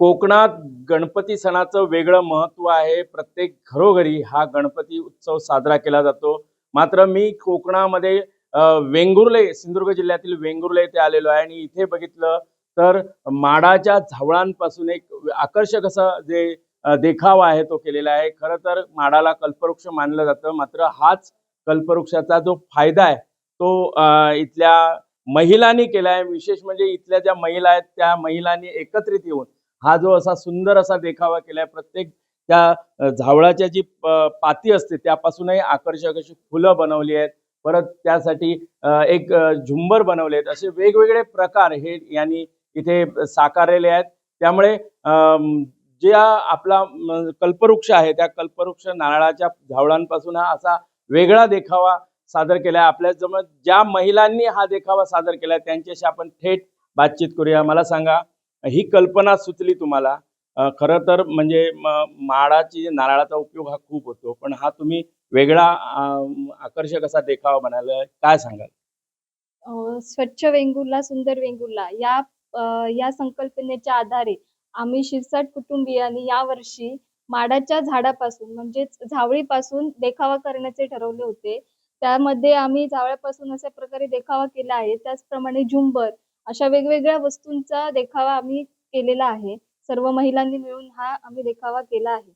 कोकणात गणपती सणाचं वेगळं महत्त्व आहे. प्रत्येक घरोघरी हा गणपती उत्सव साजरा केला जातो. मात्र मी कोकणामध्ये वेंगुर्ले सिंधुदुर्ग जिल्ह्यातील वेंगुर्ले येथे आलेलो आहे आणि इथे बघितलं तर माडाच्या झावळांपासून एक आकर्षक असं जे देखावा आहे तो केलेला आहे. खरं तर माडाला कल्पवृक्ष मानलं जातं. मात्र हाच कल्पवृक्षाचा जो फायदा आहे तो इथल्या महिलांनी केला आहे. विशेष म्हणजे इथल्या ज्या महिला आहेत त्या महिलांनी एकत्रित येऊन हा जो असा सुंदर असा देखावा केलाय प्रत्येक त्या झावळाच्या जी प- पाती असते त्यापासूनही आकर्षक अशी फुलं बनवली आहेत. परत त्यासाठी एक झुंबर बनवले आहेत. असे वेगवेगळे प्रकार हे यांनी इथे साकारलेले आहेत. त्यामुळे ज्या आपला कल्पवृक्ष आहे त्या कल्पवृक्ष नारळाच्या झावळांपासून हा असा वेगळा देखावा सादर केलाय. आपल्या जवळ ज्या महिलांनी हा देखावा सादर केलाय त्यांच्याशी आपण थेट बातचीत करूया. मला सांगा ही कल्पना सुचली तुम्हाला. खरं तर म्हणजे माडाची नारळाचा उपयोग हा खूप होतो. पण हा तुम्ही वेगळा आकर्षक असा देखावा म्हणाला. काय सांगाल? स्वच्छ वेंगुर्ला सुंदर वेंगुर्ला या या संकल्पनेच्या आधारे आम्ही शिरसाट कुटुंबियांनी यावर्षी माडाच्या झाडापासून म्हणजेच झावळीपासून देखावा करण्याचे ठरवले होते. त्यामध्ये आम्ही जावळ्यापासून अशा प्रकारे देखावा केला आहे. त्याचप्रमाणे झुंबर अशा वेगवेगळ्या वस्तूंचा देखावा आम्ही केलेला आहे. सर्व महिलांनी मिळून हा आम्ही देखावा केला आहे.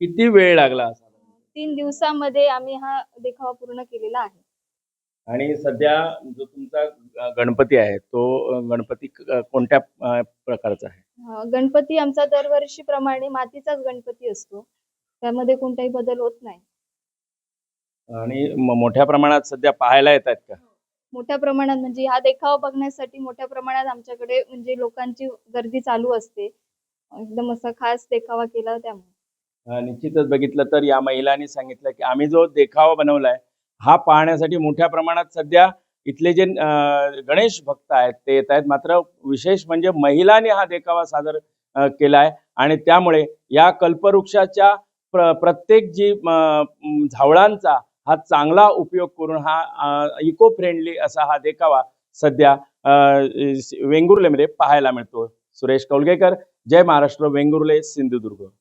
किती वेळ लागला असा? तीन दिवसामध्ये आम्ही हा देखावा पूर्ण केलेला आहे. आणि सध्या जो तुमचा अ, गणपती आहे तो अ, गणपती क- कोणत्या अ, प्रकारचा आहे? अ, गणपती आमचा दरवर्षीप्रमाणे मातीचाच गणपती असतो. त्यामध्ये कोणताही बदल होत नाही. आणि म- मोठ्या प्रमाणात सध्या पाहायला येतात का? मोठ्या प्रमाणात म्हणजे हा देखावा बघण्यासाठी मोठ्या प्रमाणात आमच्याकडे म्हणजे लोकांची गर्दी चालू असते. एकदम असा खास देखावा केला त्यामुळे. निश्चितच बघितलं तर या महिलांनी सांगितलं की आम्ही जो देखावा बनवलाय हा पाहण्यासाठी मोठ्या प्रमाणात सध्या इथले जे गणेश भक्त आहेत ते येत आहेत. मात्र विशेष म्हणजे महिलांनी हा देखावा सादर केलाय आणि त्यामुळे या कल्पवृक्षाच्या प्र प्रत्येक जी झावळांचा हा चांगला उपयोग करून हा इको फ्रेंडली असा हा देखावा सध्या वेंगुर्लेमध्ये पाहायला मिळतो. सुरेश कौलगेकर जय महाराष्ट्र वेंगुर्ले सिंधुदुर्ग.